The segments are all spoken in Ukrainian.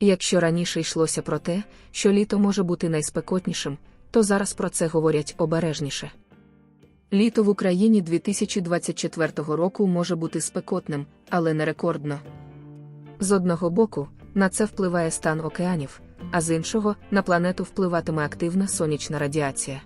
Якщо раніше йшлося про те, що літо може бути найспекотнішим, то зараз про це говорять обережніше. Літо в Україні 2024 року може бути спекотним, але не рекордно. З одного боку, на це впливає стан океанів, а з іншого на планету впливатиме активна сонячна радіація.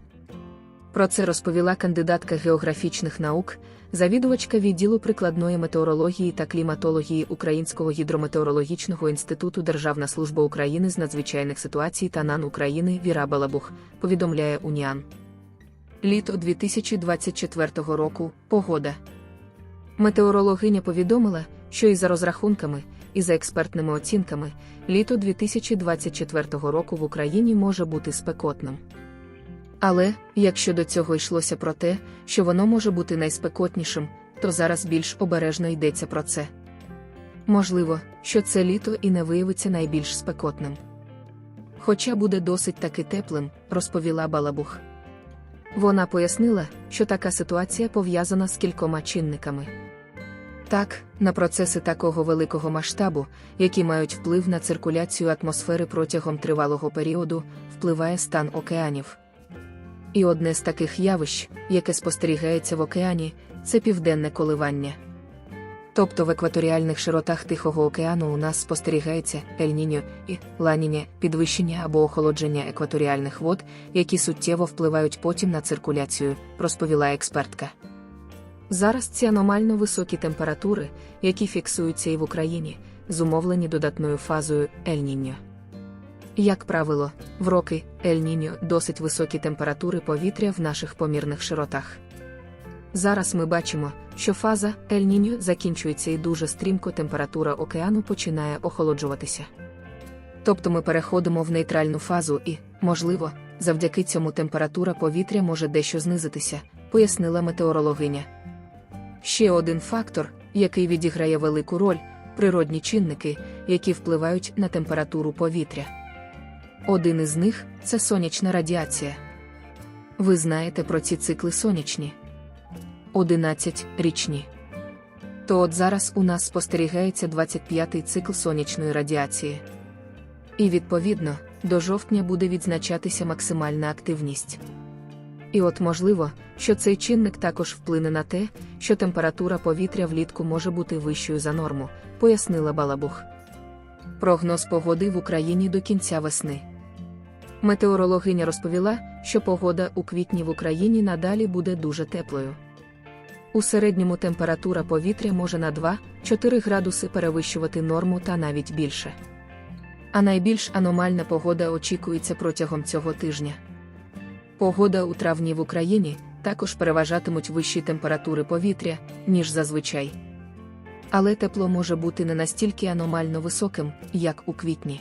Про це розповіла кандидатка географічних наук, завідувачка відділу прикладної метеорології та кліматології Українського гідрометеорологічного інституту Державна служба України з надзвичайних ситуацій та НАН України Віра Балабух, повідомляє Уніан. Літо 2024 року погода. Метеорологиня повідомила, що і за розрахунками, і за експертними оцінками, літо 2024 року в Україні може бути спекотним. Але, якщо до цього йшлося про те, що воно може бути найспекотнішим, то зараз більш обережно йдеться про це. Можливо, що це літо і не виявиться найбільш спекотним. Хоча буде досить таки теплим, розповіла Балабух. Вона пояснила, що така ситуація пов'язана з кількома чинниками. Так, на процеси такого великого масштабу, які мають вплив на циркуляцію атмосфери протягом тривалого періоду, впливає стан океанів. І одне з таких явищ, яке спостерігається в океані, це південне коливання. Тобто в екваторіальних широтах Тихого океану у нас спостерігається ель-ніньо і ла-ніньо – підвищення або охолодження екваторіальних вод, які суттєво впливають потім на циркуляцію, розповіла експертка. Зараз ці аномально високі температури, які фіксуються і в Україні, зумовлені додатною фазою ель-ніньо. Як правило, в роки Ель-Ніньо досить високі температури повітря в наших помірних широтах. Зараз ми бачимо, що фаза Ель-Ніньо закінчується і дуже стрімко температура океану починає охолоджуватися. Тобто ми переходимо в нейтральну фазу і, можливо, завдяки цьому температура повітря може дещо знизитися, пояснила метеорологиня. Ще один фактор, який відіграє велику роль природні чинники, які впливають на температуру повітря. Один із них це сонячна радіація. Ви знаєте про ці цикли сонячні? 11 річні. То от зараз у нас спостерігається 25-й цикл сонячної радіації. І відповідно, до жовтня буде відзначатися максимальна активність. І от можливо, що цей чинник також вплине на те, що температура повітря влітку може бути вищою за норму, пояснила Балабух. Прогноз погоди в Україні до кінця весни. Метеорологиня розповіла, що погода у квітні в Україні надалі буде дуже теплою. У середньому температура повітря може на 2-4 градуси перевищувати норму та навіть більше. А найбільш аномальна погода очікується протягом цього тижня. Погода у травні в Україні також переважатимуть вищі температури повітря, ніж зазвичай. Але тепло може бути не настільки аномально високим, як у квітні.